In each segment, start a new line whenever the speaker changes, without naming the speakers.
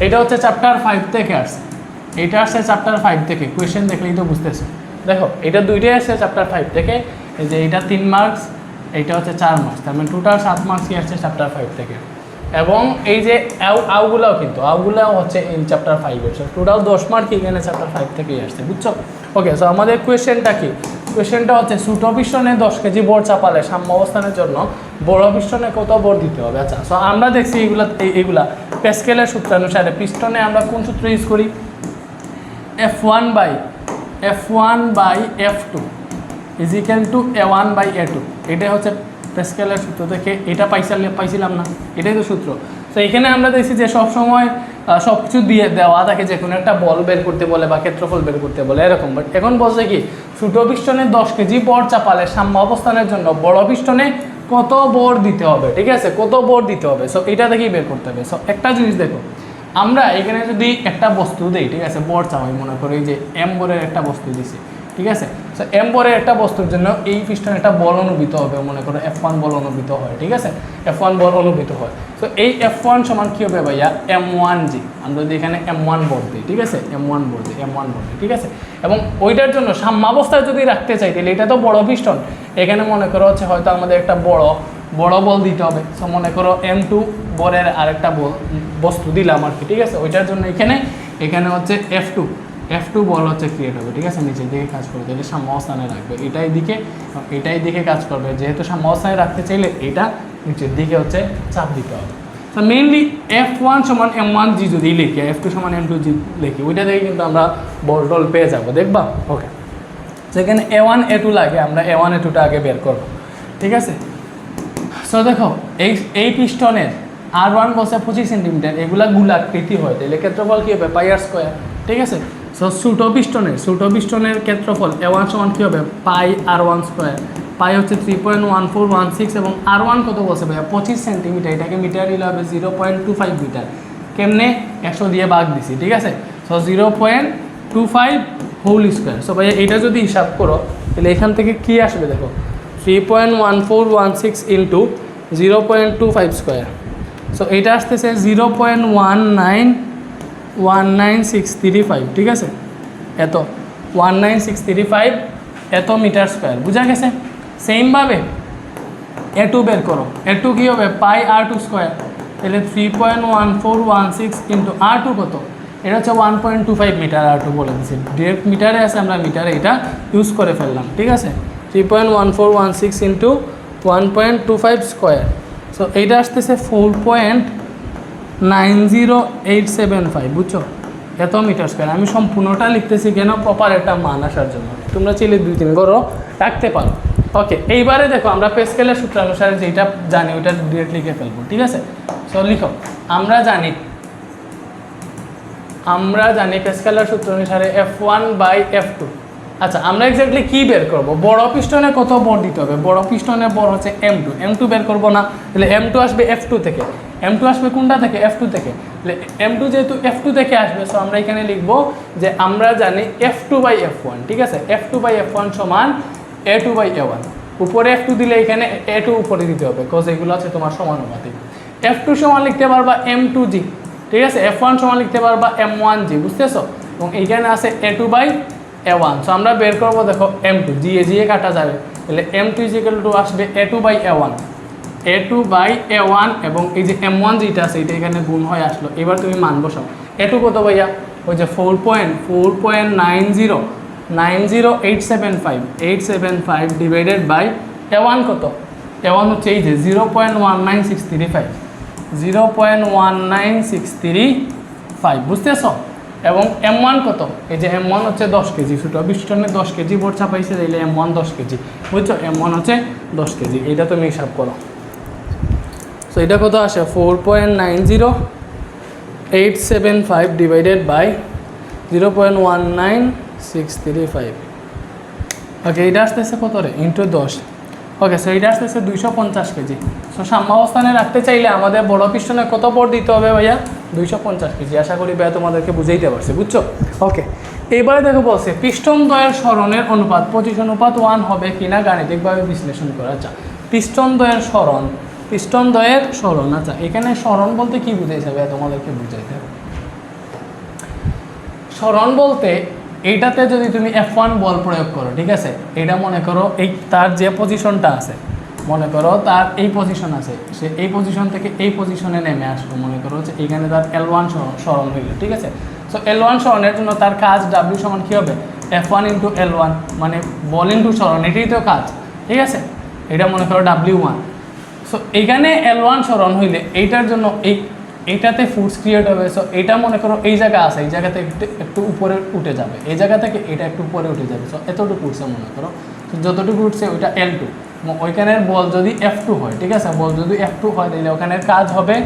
এটা হচ্ছে chapter five থেকে আসছে। এটা আসছে চ্যাপ্টার ফাইভ থেকে। কোয়েশ্চেন দেখলেই তো বুঝতেছো। দেখো, এটা দুইটাই আসছে চ্যাপ্টার ফাইভ থেকে। এই যে এটা তিন মার্কস এইটা হচ্ছে চার মার্কস তার মানে টোটাল সাত মার্কসই আসছে চ্যাপ্টার ফাইভ থেকে। এবং এই যে আউ, আউগুলাও কিন্তু, আউগুলাও হচ্ছে এই চ্যাপ্টার ফাইভের সো টোটাল দশ মার্ক এখানে চ্যাপ্টার ফাইভ থেকেই আসছে, বুঝছ? ওকে সো আমাদের কোয়েশ্চেনটা কি? কোয়েশ্চেনটা হচ্ছে ছোটো পিস্টনে দশ কেজি বোর্ড চাপালে সাম্য অবস্থানের জন্য বড় পিস্টনে কত বোর্ড দিতে হবে? আচ্ছা সো আমরা দেখছি এইগুলা এই- এইগুলা পেস্কেলের সূত্রানুসারে পিস্টনে আমরা কোন সূত্র ইউজ করি? F one by F one by F two is equal to A one by A two এটাই হচ্ছে প্রেসকেলের সূত্র। থেকে এটা পাইছিলাম পাইছিলাম না। এটাই তো সূত্র। তো এখানে আমরা দেখছি যে সবসময় সব কিছু দিয়ে দেওয়া থাকে যে কোনো একটা বল বের করতে বলে বা ক্ষেত্রফল বের করতে বলে, এরকম। বাট এখন বলছে কি, ছোট পিস্টনে দশ কেজি বর চাপালে সাম্য অবস্থানের জন্য বড় পিস্টনে কত বোর দিতে হবে, ঠিক আছে? কত বোর দিতে হবে? সো এটা দেখেই বের করতে হবে। সো একটা জিনিস দেখো, আমরা এখানে যদি একটা বস্তু দিই, ঠিক আছে? বর চাওয়াই, মনে করি যে এম বোরের একটা বস্তু দিছি। ঠিক আছে? সো এম বরের একটা বস্তুর জন্য এই পিস্টনে একটা বল অনুভূত হবে, মনে করো এফ ওয়ান বল অনুভূত হয়, ঠিক আছে? এফ ওয়ান বল অনুভূত হয়। সো এই এফ ওয়ান সমান কী হবে ভাইয়া? এম ওয়ান জি আমরা যদি এখানে এম ওয়ান বল দিই, ঠিক আছে? এম ওয়ান বল দিই এম ওয়ান বল দিই, ঠিক আছে? এবং ওইটার জন্য সাম্যাবস্থায় যদি রাখতে চাই, তাহলে এটা তো বড় পিস্টন এখানে মনে করো হচ্ছে হয়তো আমাদের একটা বড় বড় বল দিতে হবে। সো মনে করো এম টু বলের আরেকটা বল, বস্তু দিলাম আর কি, ঠিক আছে? ওইটার জন্য এখানে এখানে হচ্ছে এফ টু এফ টু বল হচ্ছে ক্রিয়েট হবে, ঠিক আছে? নিচের দিকে কাজ করবে তাহলে সাম্যাবস্থানে রাখবে। এটাই দিকে এটাই দিকে কাজ করবে। যেহেতু সাম্যাবস্থানে রাখতে চাইলে এটা নিচের দিকে হচ্ছে চাপ দিতে হবে। তো মেইনলি এফ ওয়ান সমান এম ওয়ান জি যদি লিখি এফ টু সমান এম টু জি লিখি, ওইটা থেকে কিন্তু আমরা বল টল পেয়ে যাব, দেখবা? ওকে যেখানে এ ওয়ান এ টু লাগে, আমরা এ ওয়ান এ টুটা আগে বের করব, ঠিক আছে? সো দেখো, এই এই পিস্টনের আর ওয়ান বসে পঁচিশ সেন্টিমিটার, এগুলা গুলাকৃতি হয়, তাহলে ক্ষেত্রফল কী হবে? পাই আর স্কোয়ার ঠিক আছে? সো সুটো পিস্টনের সুটো পিস্টনের ক্ষেত্রফল এ ওয়ান সমান কী হবে? পাই আর ওয়ান স্কোয়ার পাই হচ্ছে three point one four one six এবং আর ওয়ান কত বসে ভাইয়া? পঁচিশ সেন্টিমিটার এটাকে মিটার নিলে হবে zero point two five metre কেমনে? একশো দিয়ে ভাগ দিছি, ঠিক আছে? So zero point two five whole square so ভাইয়া, এটা যদি হিসাব করো, তাহলে এখান থেকে কী আসবে দেখো? Three point one four one six into zero point two five square so এটা আসতেছে zero point one nine one nine six three five ঠিক আছে? এত one nine six three five এত মিটার স্কোয়ার বুঝা গেছে? সেমভাবে এ টু বের করো। এ টু কী হবে? পাই আর টু স্কোয়ার তাহলে three point one four one six into R two কত? এটা হচ্ছে one point two five metre R two বলে দিচ্ছি ডিরেক্ট মিটারে আছে, আমরা মিটারে এটা ইউজ করে ফেললাম, ঠিক আছে? Three point one four one six into one point two five square so এইটা আসতেছে four point nine zero eight seven five, বুঝছ? এত মিটার স্কোয়ার আমি সম্পূর্ণটা লিখতেছি কেন? প্রপার একটা মান আসার জন্য। তোমরা চাইলে দুই তিন করো রাখতে পারো। ওকে এইবারে দেখো, আমরা পেস্কেলের সূত্র অনুসারে যেটা জানি, ওইটা ডিরেক্ট লিখে ফেলব, ঠিক আছে? সো লিখো। আমরা জানি আমরা জানি পেস্কেলের সূত্র অনুসারে F one by F two আচ্ছা আমরা এক্স্যাক্টলি কী বের করব? বড় পিস্টনে কত বর দিতে হবে? বড় পিস্টনে বর হচ্ছে এম টু এম টু বের করব না। তাহলে এম টু আসবে এফ টু থেকে। এম টু আসবে কোনটা থেকে? এফ টু থেকে। এম টু যেহেতু এফ টু থেকে আসবে সো আমরা এখানে লিখব যে আমরা জানি F two by F one ঠিক আছে? F two by F one সমান A two by A one উপরে এফ টু দিলে এখানে এ টু উপরে দিতে হবে বিকজ এগুলো আছে তোমার সমানুপাতিক। এফ টু সমান লিখতে পারবা এম টু জি ঠিক আছে? এফ ওয়ান সমান লিখতে পারবা এম ওয়ান জি বুঝতেছো? এবং এইখানে আছে A two by A one so আমরা বের করব দেখো এম টু জিএ জিএ কাটা যাবে। তাহলে এম টু ইজিক্যাল টু আসবে A two by A one A two by A one এবং এই যে এম ওয়ান যেটা আছে, এটা এখানে গুণ হয়ে আসলো। এবার তুমি মান বসাও। এ টু কত ভাইয়া? ওই যে four point four point nine zero nine zero eight seven five eight seven five divided by A one কত? এ ওয়ান হচ্ছে এই যে zero point one nine six three five zero point one nine six three five বুঝতেছ? এবং M one কত? এই যে M one হচ্ছে দশ কেজি, ছোটো বিশ টনে দশ কেজি বোর্ড চাপাইছে তাইলে এম ওয়ান দশ কেজি। বুঝছ? এম ওয়ান হচ্ছে দশ কেজি এটা তুমি হিসাব করো। সো এটা কত আসে? Four point nine zero eight seven five divided by zero point one nine six three five okay এটা আসতেছে কত রে? ইন্টু দশ। ওকে সো এটা আসতেছে দুইশো পঞ্চাশ কেজি। সো সাম্যাবস্থানে রাখতে চাইলে আমাদের বড় পিস্টনে কত পর দিতে হবে ভাইয়া? দুইশো পঞ্চাশ কেজি। আশা করি ভাইয়া তোমাদেরকে বুঝাইতে পারছে, বুঝছ? ওকে এবারে দেখো বলছে, পিস্টন দ্বয়ের স্মরণের অনুপাত পঁচিশ অনুপাত ওয়ান হবে কিনা গাণিতিকভাবে বিশ্লেষণ করা আচ্ছা পিস্টন দ্বয়ের স্মরণ পিস্টন দ্বয়ের স্মরণ। আচ্ছা এখানে স্মরণ বলতে কি বুঝাইছে ভাইয়া? তোমাদেরকে বুঝাইতে হবে। স্মরণ বলতে এইটাতে যদি তুমি এফ ওয়ান বল প্রয়োগ করো, ঠিক আছে? এটা মনে করো এই তার যে পজিশনটা আছে, মনে করো তার এই পজিশন আছে, সে এই পজিশন থেকে এই পজিশনে নেমে আসলো। মনে করো যে এইখানে তার এল ওয়ান স্মরণ হইল, ঠিক আছে? সো এল ওয়ান স্মরণের জন্য তার কাজ ডাব্লিউ সমান কী হবে? F one into L one মানে বল ইন্টু স্মরণ, এটাই তো কাজ, ঠিক আছে? এটা মনে করো ডাব্লিউ ওয়ান সো এইখানে এল ওয়ান স্মরণ হইলে এইটার জন্য এই এইটাতে ফুডস ক্রিয়েট হবে। সো এটা মনে করো এই জায়গা আছে, এই জায়গাতে একটু একটু উপরে উঠে যাবে। এই জায়গা থেকে এটা একটু উপরে উঠে যাবে। সো এতটুকু উঠছে মনে করো। তো যতটুকু উঠছে ওইটা এল টু ওইখানের বল যদি এফ টু হয়, ঠিক আছে? বল যদি এফ টু হয় তাহলে ওখানের কাজ হবে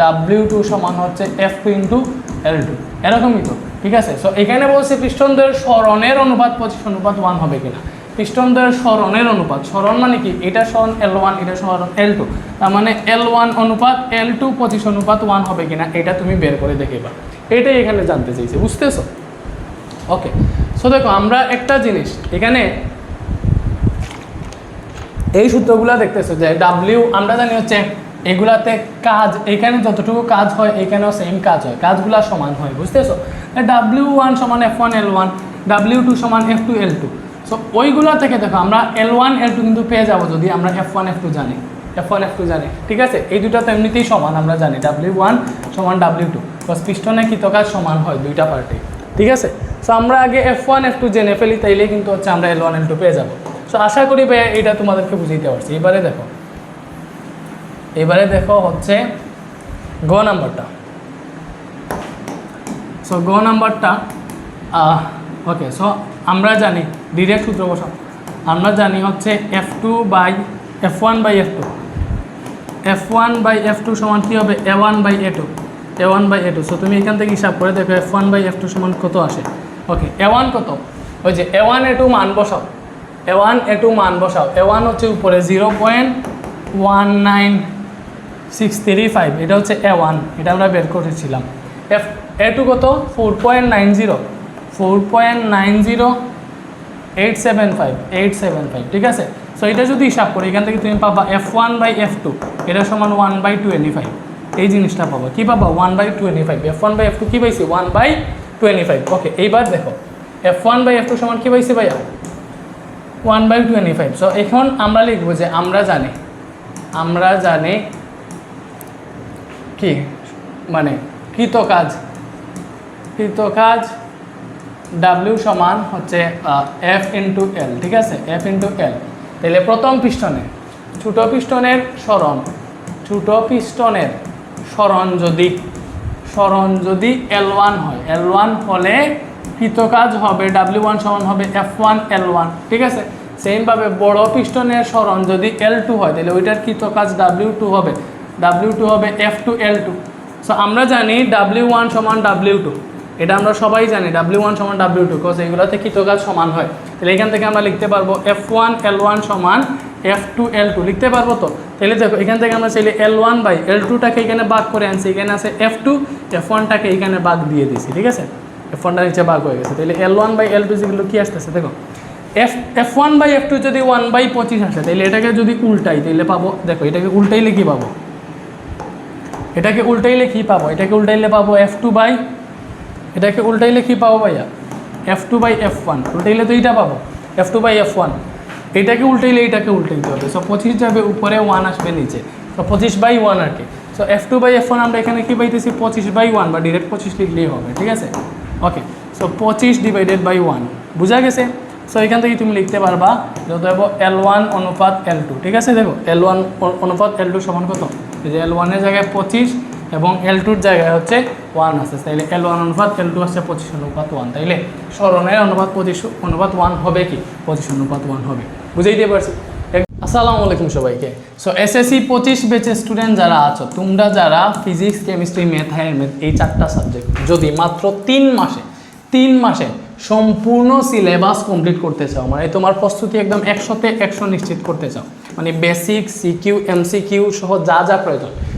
ডাব্লিউ টু সমান হচ্ছে F two into L two এরকমই তো, ঠিক আছে? সো এখানে বলছে পিস্টনদের স্মরণের অনুপাত পঁচিশ, অনুপাত ওয়ান হবে কিনা। পিস্টনদের স্মরণের অনুপাত। স্মরণ মানে কি? এটা স্মরণ এল ওয়ান এটা স্মরণ এল টু তার মানে এল ওয়ান অনুপাত এল টু পঁচিশ অনুপাত ওয়ান হবে কিনা, এটা তুমি বের করে দেখিবা। এটাই এখানে জানতে চাইছি, বুঝতেছো? ওকে সো দেখো, আমরা একটা জিনিস, এখানে এই সূত্রগুলো দেখতেছো যে ডাব্লিউ আমরা জানি হচ্ছে এগুলাতে কাজ, এখানে যতটুকু কাজ হয়, এখানেও সেম কাজ হয়। কাজগুলো সমান হয়, বুঝতেছো? ডাব্লিউ ওয়ান সমান F one L one W two সমান F two L two so ওইগুলো থেকে দেখো, আমরা এল ওয়ান এল টু কিন্তু পেয়ে যাব যদি আমরা এফ ওয়ান এফ টু জানি। এফ ওয়ান এফ টু জানি। ঠিক আছে? এই দুটো তো এমনিতেই সমান, আমরা জানি। ডাব্লিউ ওয়ান সমান ডাব্লিউ টু বাস পিস্টনে কৃতকাজ সমান হয় দুইটা পার্টি ঠিক আছে? সো আমরা আগে এফ ওয়ান এফ টু জেনে ফেলি, তাইলে কিন্তু হচ্ছে আমরা এল ওয়ান এল টু পেয়ে যাব। সো আশা করি এটা তোমাদেরকে বুঝিতে পারছি। এবারে দেখো। এবারে দেখো হচ্ছে গ নাম্বারটা। সো গ নাম্বারটা ওকে সো আমরা জানি, ডিরেক্ট সূত্র বসাও। আমরা জানি হচ্ছে F two by F one by F two F one by F two সমান কী হবে? A one by A two A one by A two so তুমি এখান থেকে হিসাব করে দেখো F one by F two সমান কত আসে? ওকে এ ওয়ান কত? ওই যে এ ওয়ান এ টু মান বসাও। এ ওয়ান এ টু মান বসাও। এ ওয়ান হচ্ছে উপরে zero point one nine six three five এটা হচ্ছে এ ওয়ান এটা আমরা বের করেছিলাম। এফ এ টু কত? Four point nine zero four point nine zero eight seven five eight seven five ঠিক আছে? সো এটা যদি হিসাব করি, এখান থেকে তুমি পাবা F one by F two এটা সমান ওয়ান বাই টোয়েন্টি ফাইভ এই জিনিসটা পাবো। কী পাবা? One by twenty five F one by F two কী পাইছি? One by twenty five okay এইবার দেখো F one by F two সমান কী পাইছি ভাইয়া? One by twenty five so এখন আমরা লিখব যে আমরা জানি আমরা জানি কি? মানে কৃত কাজ কৃত কাজ ডাব্লিউ সমান হচ্ছে এফ ইন্টু এল ঠিক আছে? এফ ইন্টু এল তাহলে প্রথম পিস্টনে ছোটো পিস্টনের স্মরণ ছোটো পিস্টনের স্মরণ যদি স্মরণ যদি এল ওয়ান হয় এল ওয়ান হলে কৃতকাজ হবে ডাব্লিউ ওয়ান সমান হবে এফ ওয়ান এল ওয়ান ঠিক আছে? সেমভাবে বড় পিস্টনের স্মরণ যদি এল টু হয় তাহলে ওইটার কৃতকাজ ডাব্লিউ টু হবে। ডাব্লিউ টু হবে F two L two so আমরা জানি ডাব্লিউ ওয়ান সমান ডাব্লিউ টু এটা আমরা সবাই জানি ডাব্লিউ ওয়ান সমান ডাব্লিউ টু কজ এগুলোতে কৃতকাজ সমান হয়? তাহলে এখান থেকে আমরা লিখতে পারব এফ ওয়ান এল ওয়ান সমান এফ টু এল টু লিখতে পারব তো? তাহলে দেখো, এখান থেকে আমরা চাইলে এল ওয়ান বাই এল টুটাকে এখানে বাগ করে আনছি, এখানে আছে এফ টু এফ ওয়ানটাকে এখানে বাগ দিয়ে দিছি, ঠিক আছে? এফ ওয়ানটা নিচে বাগ হয়ে গেছে, তাহলে L one by L two যেগুলো কী আসতেছে, দেখো? F F one by F two যদি ওয়ান বাই পঁচিশ আসে, তাহলে এটাকে যদি উল্টাই, তাহলে পাবো, দেখো, এটাকে উল্টাইলে কী পাবো? এটাকে উল্টাইলে কী পাবো? এটাকে উল্টাইলে পাবো এফ টু বাই এটাকে উল্টাইলে কী পাবো ভাইয়া? F two by F one উল্টাইলে তো এইটা পাবো। F two by F one এটাকে উল্টাইলে এইটাকে উল্টাইতে হবে। সো পঁচিশ যাবে উপরে ওয়ান আসবে নিচে। তো পঁচিশ বাই ওয়ান আর কি। So F two by F one আমরা এখানে কী পাইতেছি? পঁচিশ বাই ওয়ান বা ডিরেক্ট পঁচিশ লিখলেই হবে, ঠিক আছে? ওকে সো পঁচিশ ডিভাইডেড বাই ওয়ান বুঝা গেছে? সো এখান থেকে তুমি লিখতে পারবা, যত হব এল ওয়ান অনুপাত এল টু ঠিক আছে? দেখো এল ওয়ান অনুপাত এল টু সমান কত? যে এল ওয়ানের জায়গায় পঁচিশ এবং এল টুর জায়গায় হচ্ছে ওয়ান আছে। তাইলে এল ওয়ান অনুপাত এল টু হচ্ছে পঁচিশ অনুপাত ওয়ান তাইলে স্মরণের অনুপাত পঁচিশ অনুপাত ওয়ান হবে কি? পঁচিশ অনুপাত ওয়ান হবে। বুঝাইতে পারছি? আসসালামু আলাইকুম সবাইকে। সো এসএসসি পঁচিশ বেচের স্টুডেন্ট যারা আছো, তোমরা যারা ফিজিক্স কেমিস্ট্রি ম্যাথ ম্যাথ এই চারটা সাবজেক্ট যদি মাত্র তিন মাসে তিন মাসে সম্পূর্ণ সিলেবাস কমপ্লিট করতে চাও মানে তোমার প্রস্তুতি একদম একশোতে একশো নিশ্চিত করতে চাও মানে বেসিক সিকিউ এমসিকিউ সহ যা যা প্রয়োজন